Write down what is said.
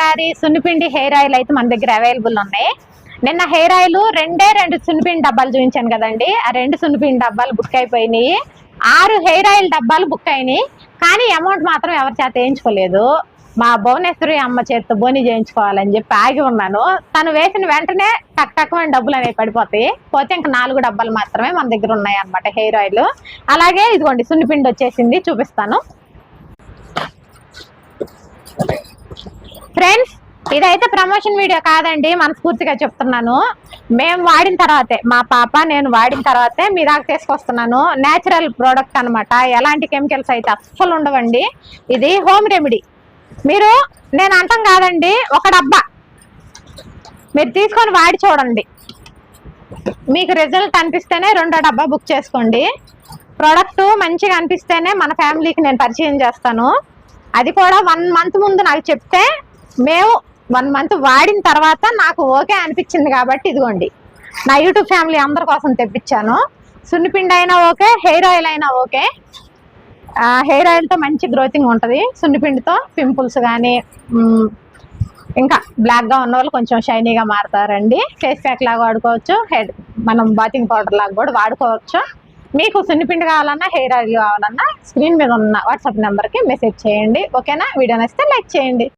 గారి సున్నిపిండి hair oil అయితే మన దగ్గర అవైలబుల్ ఉన్నాయి నిన్న హెయిర్ ఆయిల్ రెండే రెండు సున్నిపిండి డబ్బాలు చూపించాను కదండి. ఆ రెండు సున్నిపిండి డబ్బాలు బుక్ అయిపోయినాయి. ఆరు హెయిర్ ఆయిల్ డబ్బాలు బుక్ అయినాయి. కానీ అమౌంట్ మాత్రం ఎవరి చేత వేయించుకోలేదు. మా భువనేశ్వరి అమ్మ చేతితో బోని చేయించుకోవాలని చెప్పి ఆగి ఉన్నాను. తను వేసిన వెంటనే టక్ టక్కువైన డబ్బులు అనేవి పడిపోతాయి. పోతే ఇంకా నాలుగు డబ్బాలు మాత్రమే మన దగ్గర ఉన్నాయి అన్నమాట హెయిర్ ఆయిల్. అలాగే ఇదిగోండి సున్నిపిండి వచ్చేసింది చూపిస్తాను. ఫ్రెండ్స్ ఇదైతే ప్రమోషన్ వీడియో కాదండి మనస్ఫూర్తిగా చెప్తున్నాను. మేము వాడిన తర్వాతే మా పాప నేను వాడిన తర్వాతే మీ దాకా తీసుకొస్తున్నాను నేచురల్ ప్రోడక్ట్ అనమాట ఎలాంటి కెమికల్స్ అయితే అస్సలు ఉండవండి. ఇది హోమ్ రెమెడీ మీరు నేను అంటాం కాదండి ఒక డబ్బా. మీరు తీసుకొని వాడి చూడండి. మీకు రిజల్ట్ అనిపిస్తేనే రెండో డబ్బా బుక్ చేసుకోండి. ప్రోడక్ట్ మంచిగా అనిపిస్తేనే మన ఫ్యామిలీకి నేను పరిచయం చేస్తాను. అది కూడా వన్ మంత్ ముందు నాకు చెప్తే మేము వన్ మంత్ వాడిన తర్వాత నాకు ఓకే అనిపించింది కాబట్టి ఇదిగోండి. నా యూట్యూబ్ ఫ్యామిలీ అందరి కోసం తెప్పించాను. సున్నిపిండి అయినా ఓకే హెయిర్ ఆయిల్ అయినా ఓకే. హెయిర్ ఆయిల్తో మంచి గ్రోతింగ్ ఉంటుంది. సున్నిపిండితో పింపుల్స్ కానీ ఇంకా బ్లాక్గా ఉన్న వాళ్ళు కొంచెం షైనీగా మారుతారండి. ఫేస్ ప్యాక్ లాగా వాడుకోవచ్చు. హెడ్ మనం బాతింగ్ పౌడర్ లాగా కూడా వాడుకోవచ్చు. మీకు సున్నిపిండి కావాలన్నా హెయిర్ ఆయిల్ కావాలన్నా స్క్రీన్ మీద ఉన్న వాట్సాప్ నెంబర్కి మెసేజ్ చేయండి. ఓకేనా? వీడియో నచ్చితే లైక్ చేయండి.